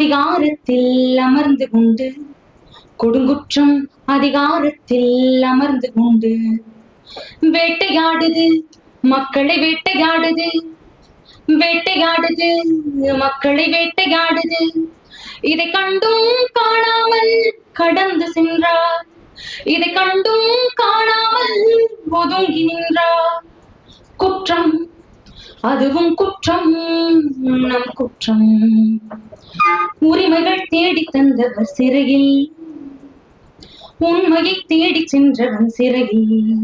அதிகாரத்தில் அமர்ந்து கொண்டு கொடுங்குற்றம் அதிகாரத்தில் அமர்ந்து கொண்டு வேட்டையாடுது மக்களை வேட்டையாடுது வேட்டையாடுது மக்களை வேட்டையாடுது. இதை கண்டும் காணாமல் கடந்து சென்றார். இதை கண்டும் காணாமல் ஒதுங்கி நின்றார். குற்றம் அதுவும் குற்றம் நம் குற்றம். உரிமைகள் தேடி தந்தவர் சிறையில். உண்மையை தேடி சென்றவன் சிறையில்.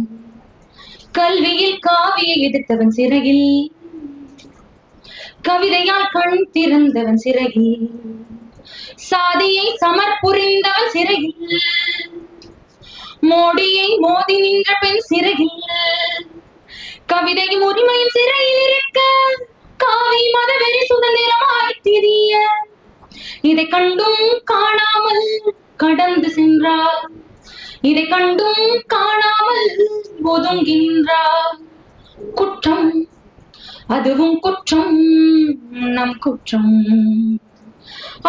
கல்வியில் காவியை எதிர்த்தவன் சிறையில். கவிதையால் கண் திறந்தவன் சிறையில். சாதியை சமர்புரிந்தவன் சிறையில். மோடியை மோதி நின்ற பெண் சிறையில். கவிதையும் உரிமையும் சிறையில் இதை கண்டும் காணாமல் கடந்து சென்றார். இதை கண்டும் காணாமல் ஒதுங்கி நின்றார் குற்றம் அதுவும் குற்றம் நம் குற்றம்.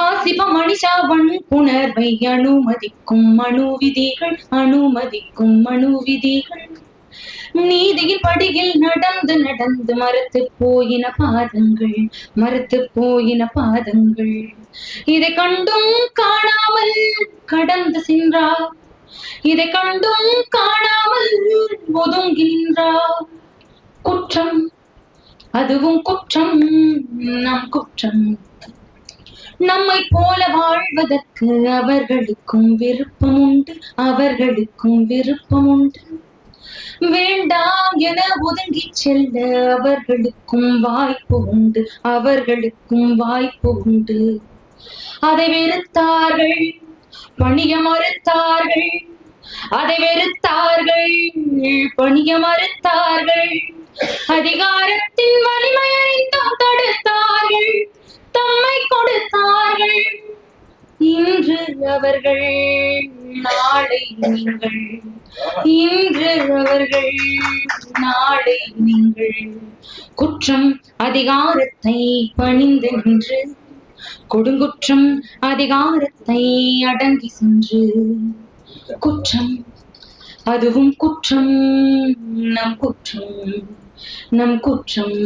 ஆசிப மணிஷாவன் புணர்வை அனுமதிக்கும் அணு விதிகள் அனுமதிக்கும் அணு விதிகள் நீதியில் படியில் நடந்து நடந்து மறுத்து போயின பாதங்கள் மறுத்து போயின பாதங்கள். இதை கண்டும் காணாமல் கடந்து சென்றார் இதை கண்டும் காணாமல் ஒதுங்கி நின்றார் குற்றம் அதுவும் குற்றம் நம் குற்றம். நம்மை போல வாழ்வதற்கு அவர்களுக்கும் விருப்பம் உண்டு அவர்களுக்கும் விருப்பம் உண்டு வேண்டாம் என ஒதுங்கி செல்ல அவர்களுக்கும் வாய்ப்பு உண்டு அவர்களுக்கும் வாய்ப்பு உண்டு. அதை வெறுத்தார்கள் பணிய மறுத்தார்கள் அதை வெறுத்தார்கள் பணிய மறுத்தார்கள். அதிகாரத்தின் வலிமையறிந்தும் தடுத்தார்கள் தம்மை கொடுத்தார்கள். இன்று அவர்கள் நாளை நீங்கள் இன்று அவர்கள் நாளை நீங்கள். குற்றம் அதிகாரத்தை பணிந்து நின்று கொடுங்குற்றம் அதிகாரத்தை அடங்கி சென்று. குற்றம் அதுவும் குற்றம் நம் குற்றம் நம் குற்றம்.